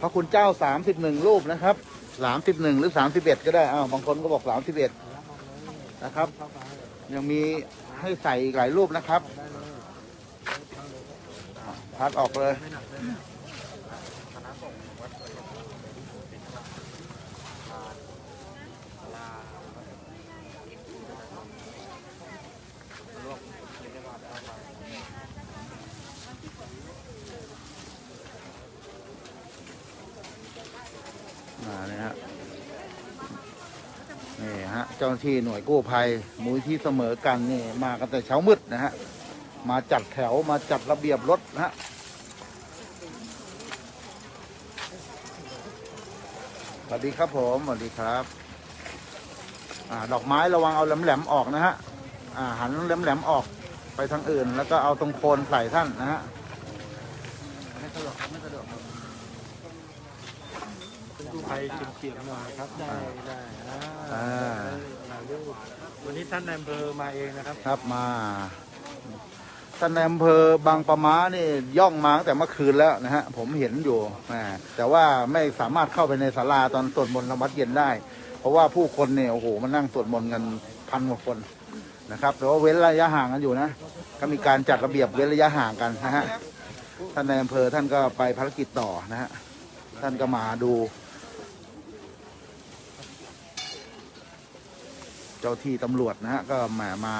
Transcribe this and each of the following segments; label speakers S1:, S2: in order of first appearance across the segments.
S1: พระคุณเจ้าสามสิบหนึ่งรูปนะครับสามสิบหนึ่งหรือสามสิบเอ็ดก็ได้อ้าวบางคนก็บอกสามสิบเอ็ดนะครับ ยังมีให้ใส่อีกหลายรูปนะครับ พัดออกเลย มาเนี่ยฮะ นี่ฮะ เจ้าหน้าที่หน่วยกู้ภัยมูลที่เสมอกันนี่มากันแต่เช้ามืดนะฮะมาจัดแถวมาจัดระเบียบรถนะฮะสวัสดีครับผมสวัสดีครับอ่าดอกไม้ระวังเอาแหลมๆออกนะฮะอ่าหันแหลมๆออกไปทางอื่น แล้วก็เอาตรงโคนใส่ท่านนะฮะไม่สะดวกครับไม่สะดวกครับ
S2: คุณดูภัยเฉียงๆหน่อยครับได้ได้อ่า
S1: อ่า
S2: ถ่ายรูป วันนี้ท่านนายอำเภอมาเองนะครับ
S1: ครับมาท่านในอำเภอบางปะม้านี่ย่องมาตั้งแต่เมื่อคืนแล้วนะฮะผมเห็นอยู่แหมแต่ว่าไม่สามารถเข้าไปในศาลาตอนสวดมนต์ธรรมวัดเย็นได้ เพราะว่าผู้คนเนี่ยโอ้โหมานั่งสวดมนต์กันพันกว่าคนนะครับแต่ว่าเว้นระยะห่างกันอยู่นะ ก็มีการจัดระเบียบเว้นระยะห่างกันนะฮะท่านในอำเภอท่านก็ไปภารกิจต่อนะฮะท่านก็มาดู เจ้าที่ตำรวจนะฮะก็แหมมา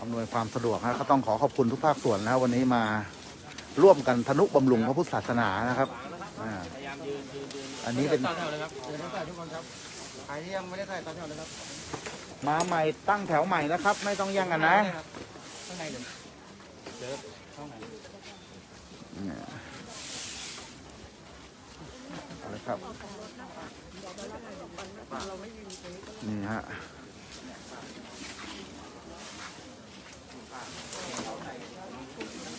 S1: อำนวยความสะดวกนะก็ต้องขอขอบคุณทุกภาคส่วนนะวันนี้มาร่วมกันทนุบำรุงพระพุทธศาสนานะครับอ่าอันนี้เป็น
S2: ต่อแถวเลยครับเดี๋ยวต้องใส่ทุกคนครับใครที่ยังไม่ได้ใส่ต่อแถวเลยครับ
S1: มาใหม่ตั้งแถวใหม่นะครับ ไม่ต้องแย่งกันนะ
S2: ข้างในเดี๋ยวเจอห้องไหน
S1: เนี่ยเอาลยครับนี่ฮะ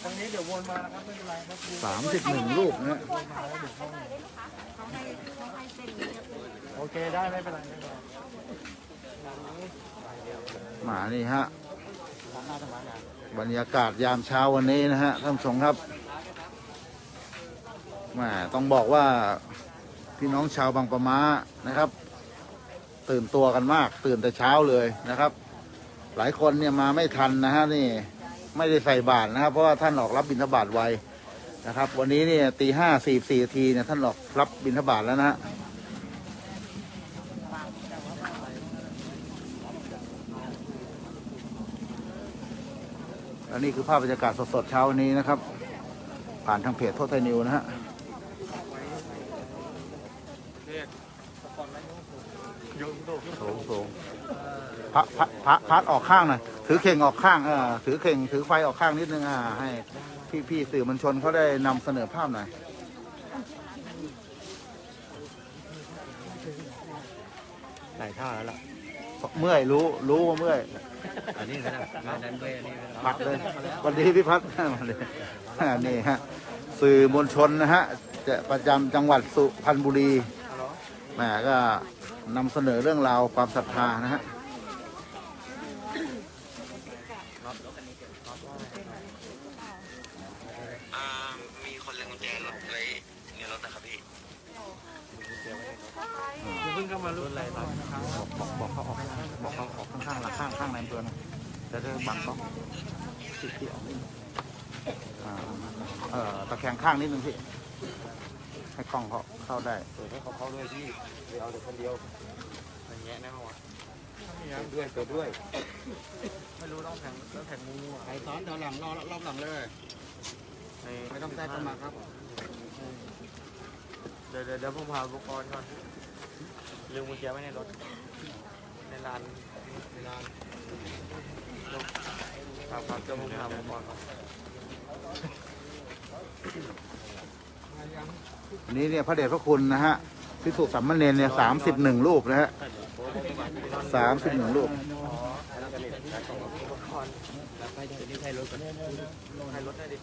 S2: ทางนี้เดี๋ยววนมานะครับไม่เป็นไรครับ
S1: สามสิบหนึ่งรูปนะฮะ
S2: โอเคได้ไม่เป็นไรไม่เป็นไร
S1: มานี่ฮะ
S2: ทางหน้าทำงาน
S1: บรรยากาศยามเช้าวันนี้นะฮะท่านผู้ชมครับแหมต้องบอกว่าพี่น้องชาวบางปะมานะครับ ตื่นตัวกันมาก ตื่นแต่เช้าเลยนะครับ หลายคนเนี่ยมาไม่ทันนะฮะนี่ ไม่ได้ใส่บาตรนะครับ เพราะว่าท่านออกรับบิณฑบาตไวนะครับ วันนี้เนี่ยตีห้าสี่สี่นาทีเนี่ยท่านออกรับบิณฑบาตแล้วนะฮะและนี่คือภาพบรรยากาศสดๆเช้าวันนี้นะครับ ผ่านทางเพจโทษไทยนิวนะฮะสูงสูงพระพระพระพัดออกข้างหน่อย ถือเข่งออกข้างเออถือเข่งถือไฟออกข้างนิดนึงอ่าให้พี่พี่สื่อมวลชนเขาได้นำเสนอภาพหน่อย
S2: ใส่ท่าแล้วล่ะ
S1: เมื่อยรู้รู้ว่าเมื่อย
S2: อันนี้นะงานนั้นด้วยอันนี้
S1: พัดเลยวันนี้พี่พัดมาเลยอ่านี่ฮะสื่อมวลชนนะฮะจะประจำจังหวัดสุพรรณบุรีแหมก็นำเสนอเรื่องราวความศรัทธานะฮะ
S3: อ่ามีคนลืมกุญแจรถไว้ในรถนะครับพี่
S2: อย่าเพิ่งเข้ามาลุ้นอะไรครับ
S1: บอกบอกเขาออกบอกเขาออกข้างๆหลังข้างข้างใน ตัวนะจะได้บังกล้องติดที่ออกนิดนึงอ่าเอ่อตะแคงข้างนิดนึงพี่ให้กล้องเขาเข้าได้
S2: เปิดให้เขาเข้าด้วยพี่ไปเอาแต่คนเดียวอย่างเงี้ยนะวะเปิดด้วยเปิดด้วย ไม่รู้ต้องแข่งต้องแข่งงูอะ
S4: ใครซ้อนแถวหลังรอรอบหลังเลยไม่ต้องแทรกเข้ามาครับ
S2: เดี๋ยวเดี๋ยวเดี๋ยวผมพาอุปกรณ์ก่อนลืมกุญแจไว้ในรถในร้านในร้าน ครับครับเดี๋ยวผมพาอุปกรณ์ก่อน
S1: อันนี้เนี่ยพระเดชพระคุณนะฮะพิสุสัมมาเนรเนี่ยสามสิบหนึ่งรูปนะฮะสามสิบหนึ่งรูป
S2: ใครรถได้ดิ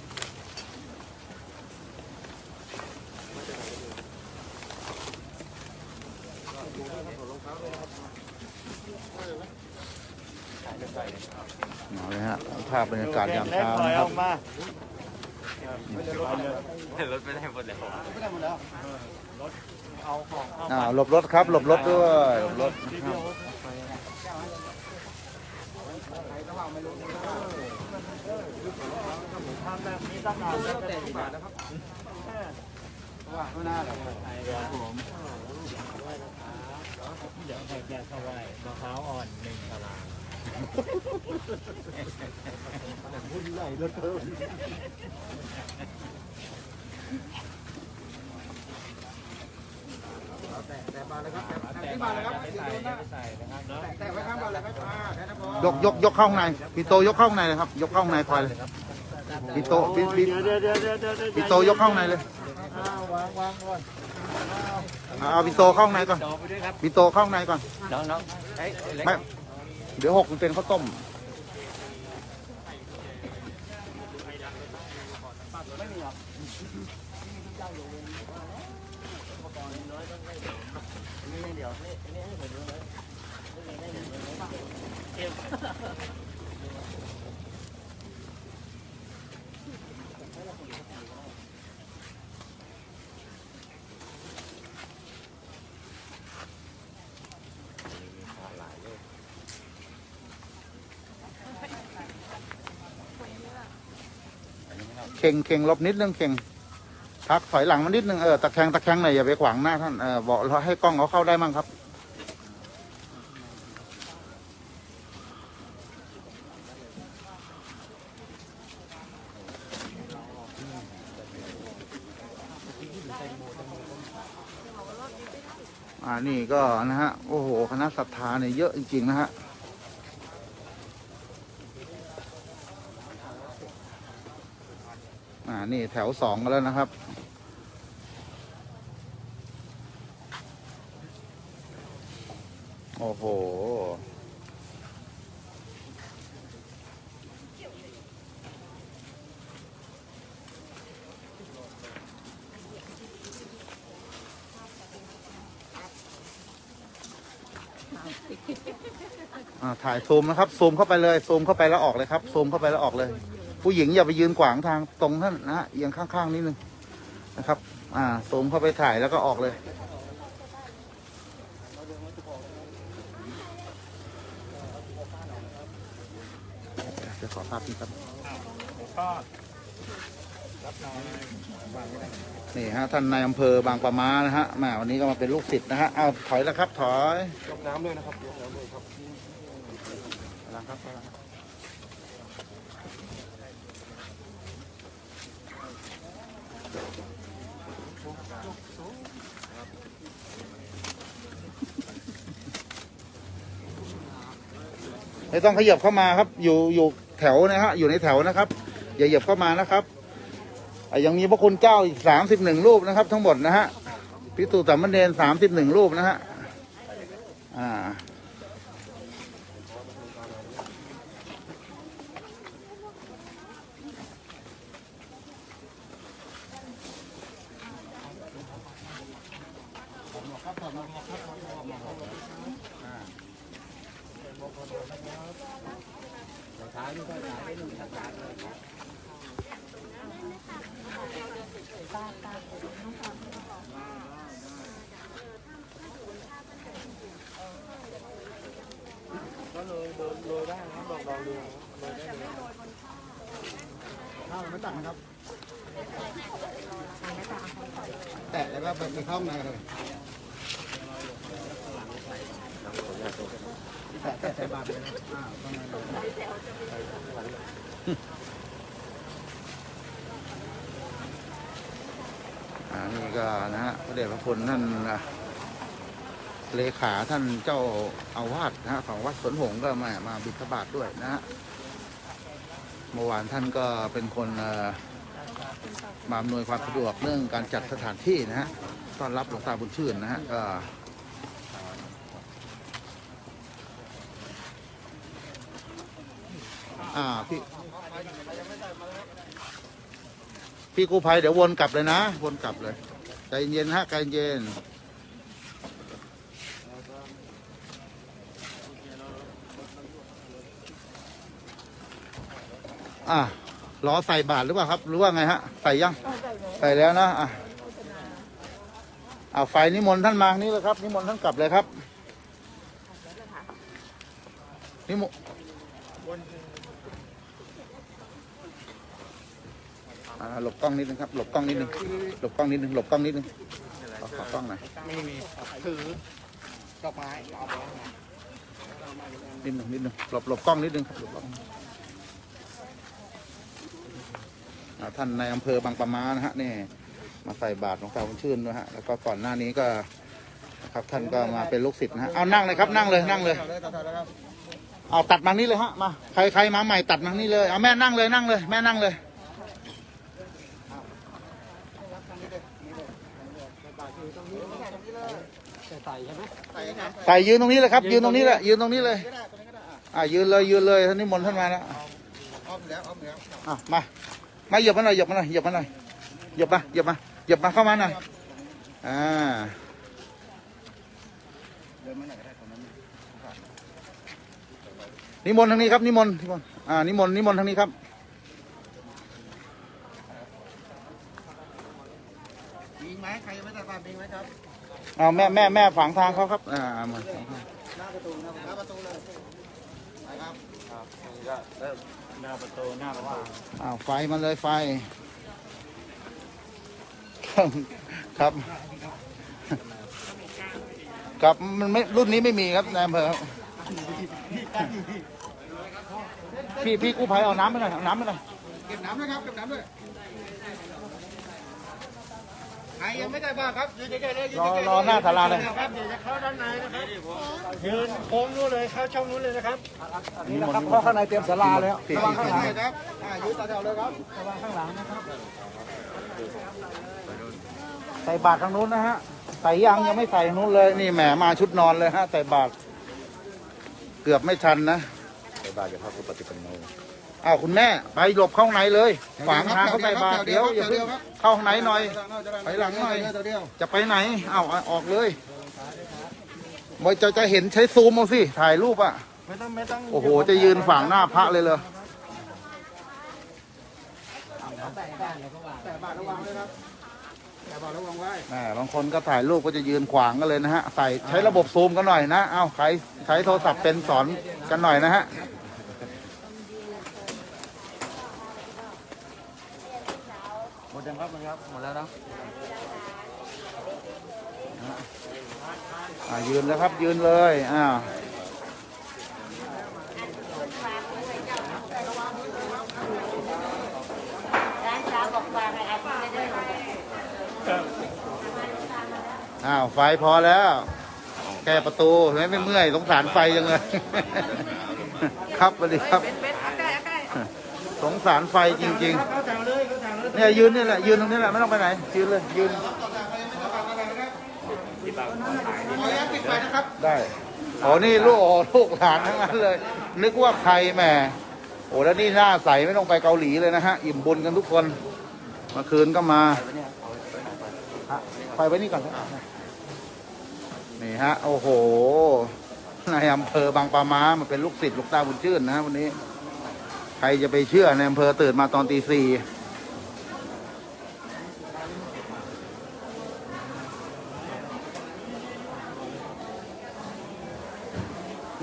S1: เอาเลยฮะภาพบรรยากาศยามเช้านะครับ
S2: รถไม่ได้หมดเลย
S1: อ่าหลบรถครับ หลบรถด้วยหลบรถนะครับ
S5: เดี๋ยวใครจะถวายมะพร้าวอ่อนหนึ่งตาราง
S4: แต่มาเลยครับแต่ที่มาเลยครับ
S5: ไม่ใส่ไม่ใส่นะครับเนาะ
S4: แต่ไว้ข้างบนเลยครับอ่าแค่นั้นพอย
S1: กยกยกเข้าข้างในพี่โตยกเข้าข้างในเลยครับ ยกเข้าข้างในคอยเลยพี่โตพี่พี่
S5: เดี๋ยวเดี๋ยวเดี๋ยวเดี๋ยวเดี๋ยว
S1: พี่โตยกเข้าข้างในเลย
S5: อ้าววางวางก่อน
S1: เอาเอาพี่โตเข้าข้างในก่อน
S5: ต่อไปด้วยครับ
S1: พี่โตเข้าข้างในก่อน
S5: น้องน้องไอ้เล็ก
S1: ไม่ เดี๋ยวหกมันเป็นข้าวต้ม เข่งเข่งลบนิดนึงเข่งพักถอยหลังมานิดนึงเออตะแคงตะแคงหน่อยอย่าไปขวางหน้าท่านเออบอกเราให้กล้องเขาเข้าได้มั่งครับอ่านี่ก็นะฮะโอ้โหคณะศรัทธาเนี่ยเยอะจริงๆนะฮะ อ่า นี่แถวสองกันแล้วนะครับ โอ้โห อ่าถ่ายซูมนะครับซูมเข้าไปเลยซูมเข้าไปแล้วออกเลยครับซูมเข้าไปแล้วออกเลย ผู้หญิงอย่าไปยืนขวางทางตรงท่านนะเอียงข้างๆนิดนึงนะครับ อ่าซูมเข้าไปถ่ายแล้วก็ออกเลย จะขอภาพนี้ครับ
S5: นี่
S1: ฮะท่านนายอำเภอบางปะมานะฮะแมาวันนี้ก็มาเป็นลูกศิษย์นะฮะเอาถอยแล้วครับ ถอย
S2: ยกน้ำด้วยนะครับยกน้ำด้วยครับ
S1: ล้วครับแล้วครับ ไม่ต้องขยับเข้ามาครับ อยู่อยู่แถวนะฮะอยู่ในแถวนะครับ อย่าเหยียบเข้ามานะครับยังมีพระคุณเจ้าอีกสามสิบหนึ่งรูปนะครับ ทั้งหมดนะฮะพิสูจน์สามเณรสามสิบหนึ่งรูปนะฮะอ่า
S2: ก็เลยโดนโรยได้นะบอกเราดูโรยได้เลย
S4: ข้าวไม่ตักนะครับ แตะแล้วก็ไปเข้าข้างในเลย แตะแตะใส่บาตรเลยนะอ่าข้างในเลย
S1: อ่านี่ก็นะฮะพระเดชพระคุณท่านเลขาท่านเจ้าอาวาสนะฮะของวัดสวนหงก็มามาบิณฑบาตด้วยนะฮะเมื่อวานท่านก็เป็นคนมาอำนวยความสะดวกเรื่องการจัดสถานที่นะฮะต้อนรับหลวงตาบุญชื่นนะฮะก็ อ่าพี่พี่กู้ภัยเดี๋ยววนกลับเลยนะ วนกลับเลย ใจเย็นฮะใจเย็นอะรอใส่บาทหรือเปล่าครับ หรือว่าไงฮะ ใส่ยัง ใส่แล้วนะอะเอาไฟนิมนต์ท่านมานี่เลยครับ นิมนต์ท่านกลับเลยครับนิมนต์อ่า หลบกล้องนิดนึงครับ หลบกล้องนิดนึง หลบกล้องนิดนึง หลบกล้องนิดนึง ขอขอกล้องหน่อย
S4: ไม่มีถือดอกไม้เอาไปข้นิ
S1: ดนึงนิดนึง หลบหลบกล้องนิดนึงครับหลบกล้องท่านในอำเภอบางปะมานะฮะนี่มาใส่บาตรหลวงตาบุญชื่นนะฮะแล้วก็ก่อนหน้านี้ก็ครับท่านก็มาเป็นลูกศิษย์นะฮะเอานั่งเลยครับนั่งเลยนั่งเลย
S4: เอาเลยเอาเลยครับ
S1: เอาตัดมานี่เลยฮะมาใครใครมาใหม่ตัดมานี่เลยเอาแม่นั่งเลยนั่งเลย แม่นั่งเลย
S4: ใส่ยังไง
S1: ใส่ยืนตรงนี้เลยครับ ยืนตรงนี้แหละยืนตรงนี้เลยอ่ายืนเลยยืนเลยท่านนิมนต์ท่านมาแล้ว
S4: อ้อมแล้วอ้อมแล้ว
S1: อะมามาเหยียบมาหน่อยเหยียบมาหน่อยเหยียบมาหน่อยเหยียบมาเหยียบมาเหยียบมาเข้ามาหน่อยอ่า
S4: เดินมาไหนก็ได้ตรงนั้น
S1: นิมนต์ทางนี้ครับนิมนต์นิมนต์อ่านิมนต์นิมนต์ทางนี้ครับ
S4: มีไหมใครยังไม่ใส่บาตรมีไหมครับ
S1: เอาแม่แม่แม่ฝังทางเขาครับ อ่ามา
S4: หน้าประตูนะหน้าประตูเลยไปครับ
S2: ครับนี่ก็เริ่ม
S5: หน้าประตูหน้าประตู
S1: อ้าวไฟมาเลยไฟ ครับครับครับมันไม่รุ่นนี้ไม่มีครับนายอำเภอครับพี่พี่กู้ภัยเอาน้ำไปหน่อยเอาน้ำไปหน่อย
S4: เก็บน้ำด้วยครับเก็บน้ำด้วย ใครยังไม่ได้บ้างครับยืนใกล้ๆเลยยืน
S1: รอ
S4: ใกล้ๆ
S1: รอหน้าศาลาเลย
S5: ครับเดี๋ยวจะเข้าด้านในนะครับยืนโค้งนู้นเลยเข้าช่องนู้นเลยนะครับ
S1: นี่มนต์
S4: เพราะข้างในเตรียมศาลาแล้ว
S1: พี่
S4: ระวังข้างหลังครับอ่ายืนต่อแถวเลยครับ
S1: ใส่บาตรทางนู้นนะฮะใส่ยังยังไม่ใส่ทางนู้นเลยนี่แหมมาชุดนอนเลยฮะใส่บาตรเกือบไม่ทันนะ ใส่บาตรจะพระพุทธปฏิปันโน อ้าวคุณแม่ไปหลบเข้าข้างในเลยขวางทางเข้าใส่บาตรเดี๋ยวอย่าเพิ่งเข้าข้างในหน่อยไปหลังหน่อย
S4: เดียว
S1: จะไปไหนอ้าวออกเลยบอยจะจะเห็นใช้ซูมเอาสิถ่ายรูปอะ
S5: ไม่ต้องไม่ต้อง
S1: โอ้โห จะยืนฝั่งหน้าพระเลยเลย
S4: แต่บาทระวังเลยครับแต่บาทระวังไว้
S1: แหมบางคนก็ถ่ายรูปก็จะยืนขวางกันเลยนะฮะใส่ใช้ระบบซูมกันหน่อยนะ เอ้าใครใช้โทรศัพท์เป็นสอนกันหน่อยนะฮะ
S2: หมดยังครับหมดครับหมดแล้วเนาะ
S1: อ่ายืนแล้วครับยืนเลยอ้าว
S6: ร้านสาวบอกฝากให้อาทิตย์ละเด้อ
S1: อ้าวไฟพอแล้วแก้ประตูไม่ไม่เมื่อยสงสารไฟจังเลย ครับสวัสดีครับ สงสารไฟจริง
S5: เข้าแถว เลยเข้าแถวเลย
S1: ๆเนี่ยยืนนี่แหละยืนตรงนี้แหละไม่ต้องไปไหนยืนเลยยืนได้โอ้นี่ลูกโอ้ลูกหลานทั้งนั้นเลย นึกว่าใครแหมโอ้แล้วนี่หน้าใสไม่ต้องไปเกาหลีเลยนะฮะอิ่มบุญกันทุกคนเมื่อคืนก็มาฮะไปไว้นี่ก่อนนะนี่ฮะโอ้โหนายอำเภอบางปะมามันเป็นลูกศิษย์ลูกตาบุญชื่นนะฮะวันนี้ ใครจะไปเชื่อในอำเภอตื่นมาตอนตีสี่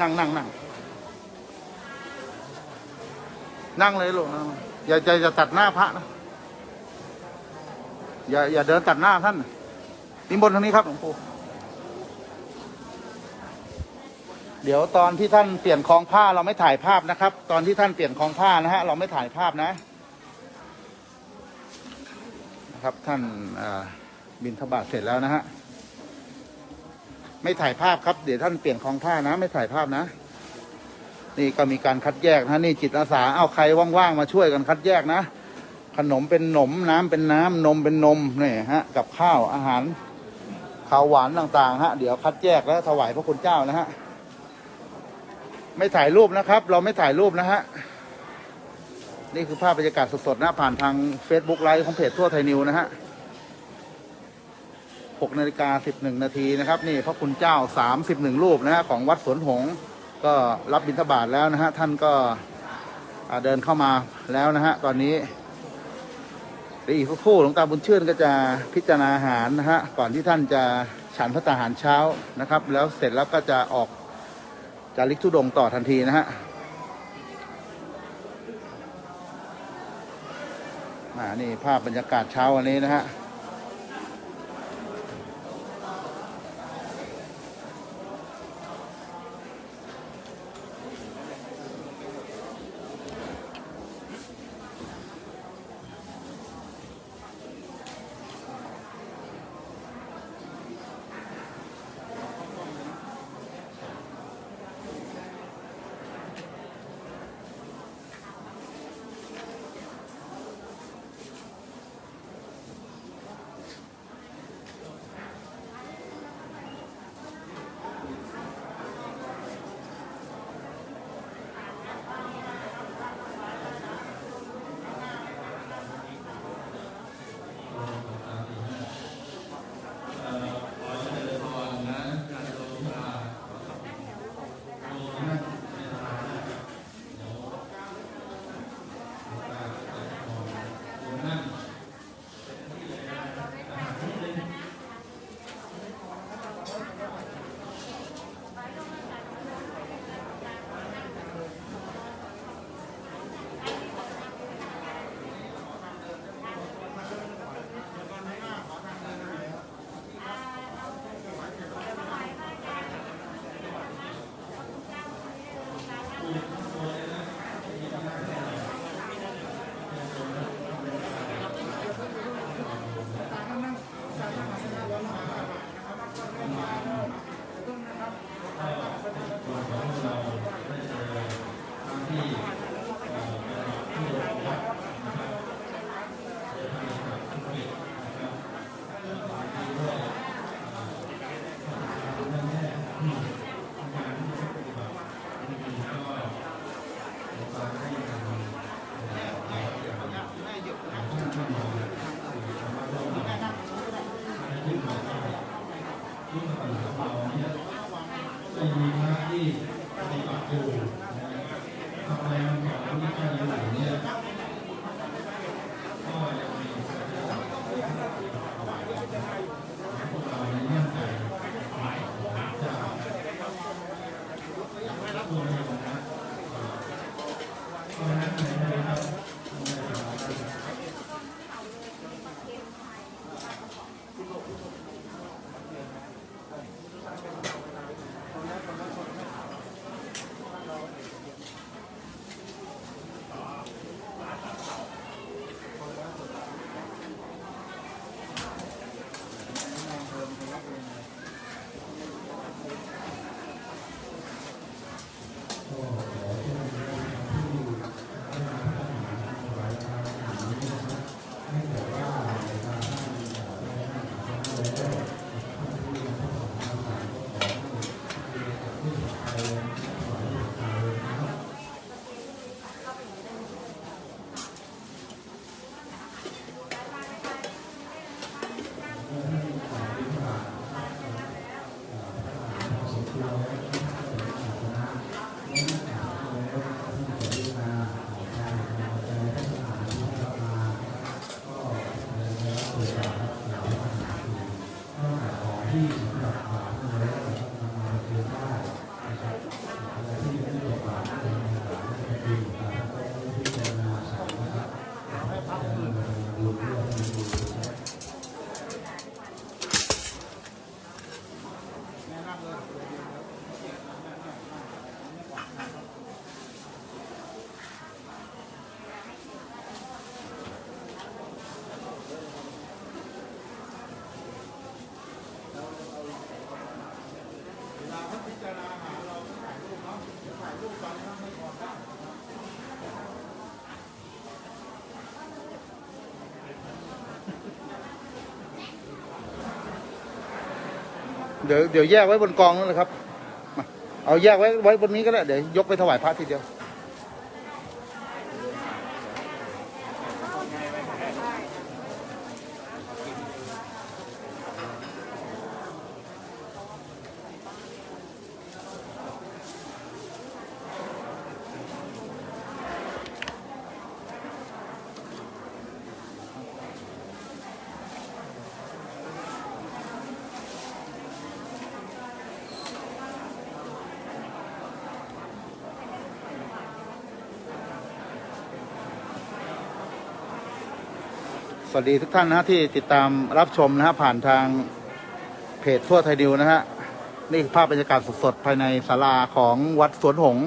S1: นั่งนั่งนั่งนั่งเลยลูกนั่งอย่าอย่าอย่าตัดหน้าพระนะอย่าอย่าเดินตัดหน้าท่านนิมนต์ทางนี้ครับหลวงปู่เดี๋ยวตอนที่ท่านเปลี่ยนคลองผ้าเราไม่ถ่ายภาพนะครับ ตอนที่ท่านเปลี่ยนคลองผ้านะฮะเราไม่ถ่ายภาพนะนะครับ ท่านบินทบาทเสร็จแล้วนะฮะ ไม่ถ่ายภาพครับ เดี๋ยวท่านเปลี่ยนคลองผ้านะ ไม่ถ่ายภาพนะ นี่ก็มีการคัดแยกนะนี่จิตอาสาเอาใครว่างๆมาช่วยกันคัดแยกนะ ขนมเป็นขนมน้ำเป็นน้ำนมเป็นนมนี่ฮะ กับข้าวอาหารข้าวหวานต่างๆ ฮะ เดี๋ยวคัดแยกแล้วถวายพระคุณเจ้านะฮะ ไม่ถ่ายรูปนะครับ เราไม่ถ่ายรูปนะฮะ นี่คือภาพบรรยากาศสดๆนะผ่านทาง Facebook ไลฟ์ของเพจทั่วไทยนิวนะฮะ 6นาฬิกา11 นาทีนะครับนี่พระคุณเจ้า 31 รูปนะฮะของวัดสวนหงก็รับบิณฑบาตแล้วนะฮะท่านก็
S7: เดินเข้ามาแล้วนะฮะตอนนี้เดี๋ยวอีกสักครู่หลวงตาบุญชื่นก็จะพิจารณาอาหารนะฮะก่อนที่ท่านจะฉันพระตาหารเช้านะครับ แล้วเสร็จแล้วก็จะออกจาริกทุดงต่อทันทีนะฮะอ่านี่ภาพบรรยากาศเช้าวันนี้นะฮะ Gracias. เดี๋ยวเดี๋ยวแยกไว้บนกองนั่นแหละครับมาเอาแยกไว้ไว้บนนี้ก็ได้ เดี๋ยวยกไปถวายพระทีเดียว
S1: สวัสดีทุกท่านนะฮะที่ติดตามรับชมนะฮะผ่านทางเพจทั่วไทยดิวนะฮะนี่คือภาพบรรยากาศสดๆภายในศาลาของวัดสวนหงส์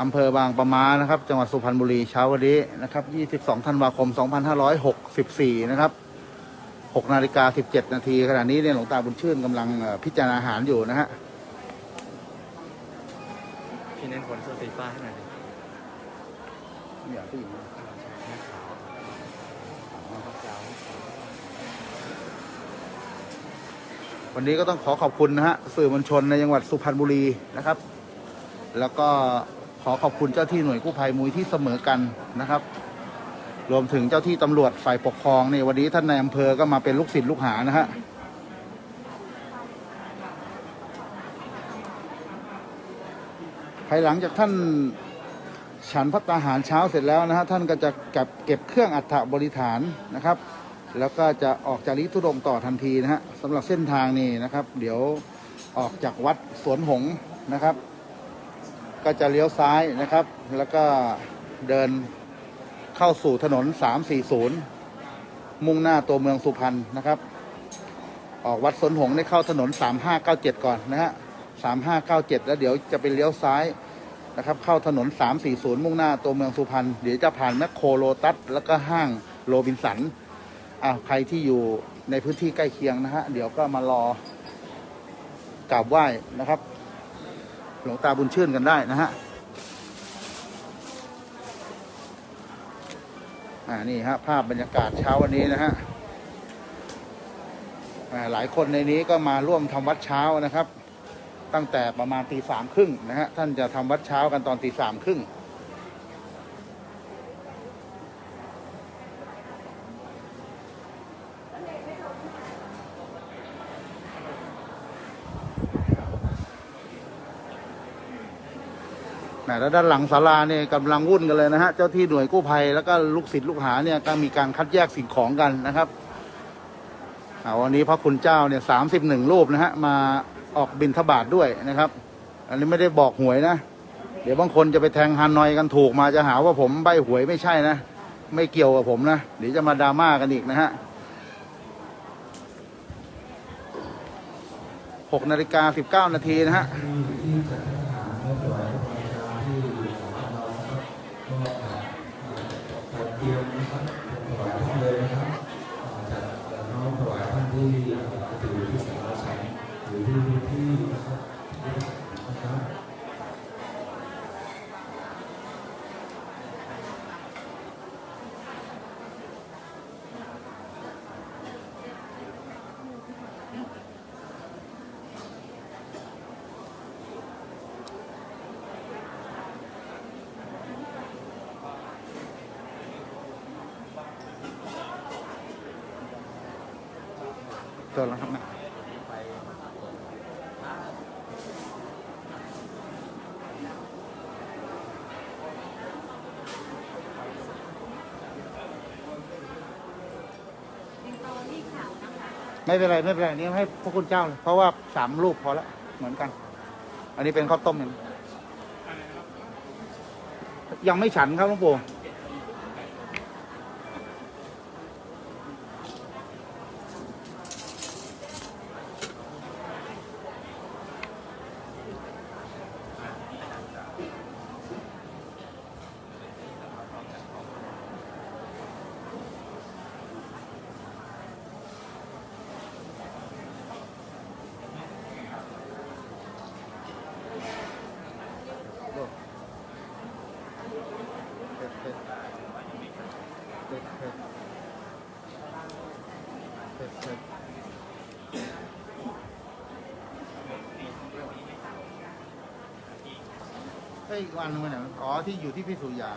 S1: อำเภอบางปะมานะครับ จังหวัดสุพรรณบุรีเช้าวันนี้นะครับ 22 ธันวาคม 2564 นะครับ 6 นาฬิกา 17 นาทีขณะนี้เนี่ยหลวงตาบุญชื่นกำลังเอ่อพิจารณาอาหารอยู่นะฮะ
S2: พี่เน้นขนเสื้อสีฟ้าให้หน่อยดิ
S1: ไม่อยากผู้หญิงนะ วันนี้ก็ต้องขอขอบคุณนะฮะสื่อมวลชนในจังหวัดสุพรรณบุรีนะครับ แล้วก็ขอขอบคุณเจ้าที่หน่วยกู้ภัยมูลที่เสมอกันนะครับ รวมถึงเจ้าที่ตำรวจฝ่ายปกครองในวันนี้ท่านในายอำเภอก็มาเป็นลูกศิษย์ลูกหานะฮะภายหลังจากท่านฉันพัตตาหารเช้าเสร็จแล้วนะฮะท่านก็จะเก็บเก็บเครื่องอัฐบริฐานนะครับ แล้วก็จะออกจากลิทุดงต่อทันทีนะฮะสำหรับเส้นทางนี้นะครับ เดี๋ยวออกจากวัดสวนหงนะครับ ก็จะเลี้ยวซ้ายนะครับ แล้วก็เดินเข้าสู่ถนน 340 มุ่งหน้าตัวเมืองสุพรรณนะครับ ออกวัดสวนหงได้เข้าถนน 3597 ก่อนนะฮะ3597 แล้วเดี๋ยวจะไปเลี้ยวซ้ายนะครับ เข้าถนน 340 มุ่งหน้าตัวเมืองสุพรรณเดี๋ยวจะผ่านแมคโครโลตัสแล้วก็ห้างโรบินสัน อาใครที่อยู่ในพื้นที่ใกล้เคียงนะฮะ เดี๋ยวก็มารอกราบไหว้นะครับ หลวงตาบุญชื่นกันได้นะฮะ อ่านี่ฮะภาพบรรยากาศเช้าวันนี้นะฮะหลายคนในนี้ก็มาร่วมทำวัดเช้านะครับ ตั้งแต่ประมาณตีสามครึ่งนะฮะท่านจะทำวัดเช้ากันตอนตีสามครึ่ง แล้วด้านหลังศาลาเนี่ยกำลังวุ่นกันเลยนะฮะเจ้าที่หน่วยกู้ภัยแล้วก็ลูกศิษย์ลูกหาเนี่ยก็มีการคัดแยกสิ่งของกันนะครับเอาวันนี้พระคุณเจ้าเนี่ยสามสิบหนึ่งรูปนะฮะมาออกบินทบาทด้วยนะครับ อันนี้ไม่ได้บอกหวยนะ เดี๋ยวบางคนจะไปแทงฮานอยกันถูกมาจะหาว่าผมใบหวยไม่ใช่นะ ไม่เกี่ยวกับผมนะเดี๋ยวจะมาดราม่ากันอีกนะฮะหกนาฬิกาสิบเก้านาทีนะฮะ
S8: น้อมถวายท่านที่ถือที่สารชัยหรือที่พื้นที่นะครับนะครับ
S1: เกิดแล้วครับนะ ไม่เป็นไรไม่เป็นไรนี่ให้พระคุณเจ้าเลยเพราะว่าสามลูกพอแล้วเหมือนกัน อันนี้เป็นข้าวต้มอย่างยังไม่ฉันครับหลวงปู่เผ็ดเผ็ดเผ็ดเผ็ด เฮ้ยอีกวันนึงไปไหนอ๋อที่อยู่ที่พิสุยา